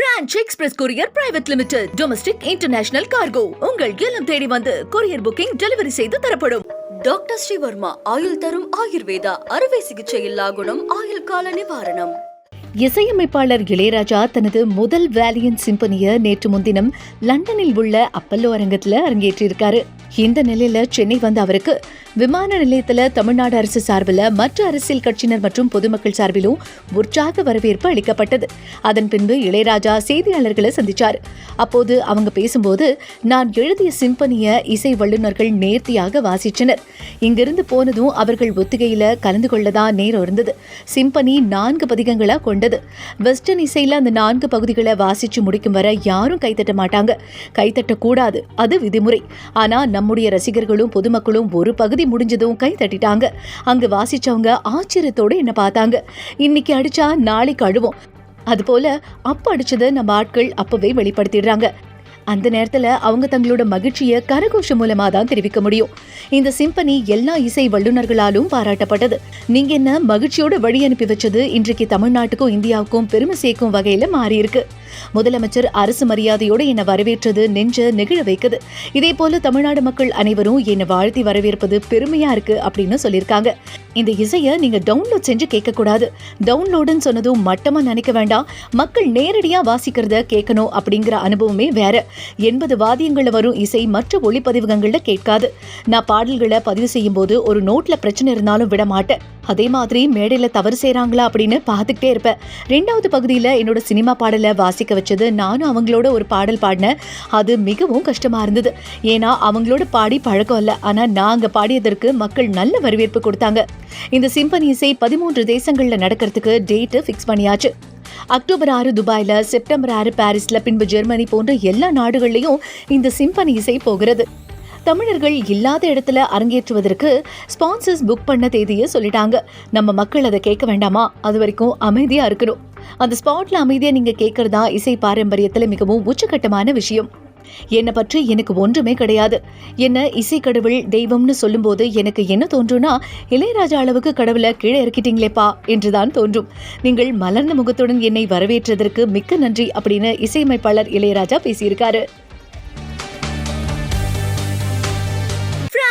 Franch express courier private limited domestic international cargo. உங்கள் இல்லம் தேடி வந்து கொரியர் புக்கிங் டெலிவரி செய்து தரப்படும். டாக்டர் ஸ்ரீவர்மா ஆயுள் தரும் ஆயுர்வேதா அறுவை சிகிச்சை இல்லா குணம் ஆயுள் கால நிவாரணம். இசையமைப்பாளர் இளையராஜா தனது முதல் வேலியன் சிம்பனிய நேற்று முன்தினம் லண்டனில் உள்ள அப்பல்லோ அரங்கத்துல அரங்கேற்றிருக்காரு. இந்த நிலையில சென்னை வந்த அவருக்கு விமான நிலையத்துல தமிழ்நாடு அரசு சார்பில் மற்ற அரசியல் கட்சியினர் மற்றும் பொதுமக்கள் சார்பிலும் உற்சாக வரவேற்பு அளிக்கப்பட்டது. அதன் பின்பு இளையராஜா செய்தியாளர்களை சந்திச்சார். அப்போது அவங்க பேசும்போது நான் எழுதிய சிம்பனிய இசை வல்லுநர்கள் நேர்த்தியாக வாசிச்சனர் இங்கிருந்து போனதும் அவர்கள் ஒத்திகையில கலந்து கொள்ளதான் நேரம் இருந்தது. சிம்பனி நான்கு பதிகங்களா கொண்டது. வெஸ்டர்ன் இசையில அந்த நான்கு பகுதிகளை வாசிச்சு முடிக்கும் வர யாரும் கைத்தட்ட மாட்டாங்க. கைத்தட்ட கூடாது அது விதிமுறை. ஆனா நம்முடைய ரசிகர்களும் பொதுமக்களும் ஒரு பகுதி முடிஞ்சதும் கை தட்டிட்டாங்க. அங்கு வாசிச்சவங்க ஆச்சரியத்தோடு என்ன பார்த்தாங்க. இன்னைக்கு அடிச்சா நாளைக்கு அழுவோம். அதுபோல அப்ப அடிச்சதை நம்ம ஆட்கள் அப்பவே வெளிப்படுத்திடுறாங்க. அந்த நேரத்துல அவங்க தங்களோட மகிழ்ச்சியை கரகோஷம் மூலமா தான் தெரிவிக்க முடியும். இந்த சிம்பனி எல்லா இசை வல்லுநர்களாலும் பாராட்டப்பட்டது. நீங்க என்ன மகிழ்ச்சியோட வழி அனுப்பி வச்சது இன்றைக்கு தமிழ்நாட்டுக்கும் இந்தியாவுக்கும் பெருமை சேர்க்கும் வகையில மாறி இருக்கு முதலமைச்சர் அரசு மரியாதையோட என்னை வரவேற்றது நெஞ்ச நெகிழ வைக்குது. இதே போல தமிழ்நாடு மக்கள் அனைவரும் என்னை வாழ்த்தி வரவேற்பது பெருமையா இருக்கு அப்படின்னு சொல்லியிருக்காங்க. இந்த இசையை நீங்க டவுன்லோட் செஞ்சு கேட்கக்கூடாது. டவுன்லோடுன்னு சொன்னதும் மட்டமா நினைக்க வேண்டாம். மக்கள் நேரடியா வாசிக்கிறத கேட்கணும் அப்படிங்கிற அனுபவமே வேற. எண்பது வாதியங்கள்ல வரும் இசை மற்ற ஒளிப்பதிவகங்கள்ல கேட்காது. நான் பாடல்களை பதிவு செய்யும் போது ஒரு நோட்ல பிரச்சனை இருந்தாலும் விட மாட்டேன் அதே மாதிரி மேடையில் தவறு செய்கிறாங்களா அப்படின்னு பார்த்துக்கிட்டே இருப்பேன் ரெண்டாவது பகுதியில் என்னோட சினிமா பாடலை வாசிக்க வச்சது நானும் அவங்களோட ஒரு பாடல் பாடினேன். அது மிகவும் கஷ்டமாக இருந்தது. ஏன்னா அவங்களோட பாடி பழக்கம் இல்லை. ஆனால் நான் அங்கே பாடியதற்கு மக்கள் நல்ல வரவேற்பு கொடுத்தாங்க. இந்த சிம்பனி இசை பதிமூன்று தேசங்களில் நடக்கிறதுக்கு டேட்டு ஃபிக்ஸ் பண்ணியாச்சு. அக்டோபர் ஆறு துபாயில் செப்டம்பர் ஆறு பாரிஸில் பின்பு ஜெர்மனி போன்ற எல்லா நாடுகள்லேயும் இந்த சிம்பனி இசை போகிறது. தமிழர்கள் இல்லாத இடத்துல அரங்கேற்றுவதற்கு ஸ்பான்சர்ஸ் புக் பண்ண தேதியை சொல்லிட்டாங்க. நம்ம மக்கள் அதை கேட்க வேண்டாமா? அது வரைக்கும் அமைதியா இருக்கணும். அந்த ஸ்பாட்ல அமைதியா நீங்க கேட்கறதா இசை பாரம்பரியத்துல மிகவும் உச்சகட்டமான விஷயம். என்னை பற்றி எனக்கு ஒன்றுமே கிடையாது. என்ன இசை கடவுள் தெய்வம்னு சொல்லும்போது எனக்கு என்ன தோன்றும்னா இளையராஜா அளவுக்கு கடவுளை கீழே இறக்கிட்டீங்களேப்பா என்றுதான் தோன்றும். நீங்கள் மலர்ந்த முகத்துடன் என்னை வரவேற்றதற்கு மிக்க நன்றி அப்படின்னு இசையமைப்பாளர் இளையராஜா பேசியிருக்காரு.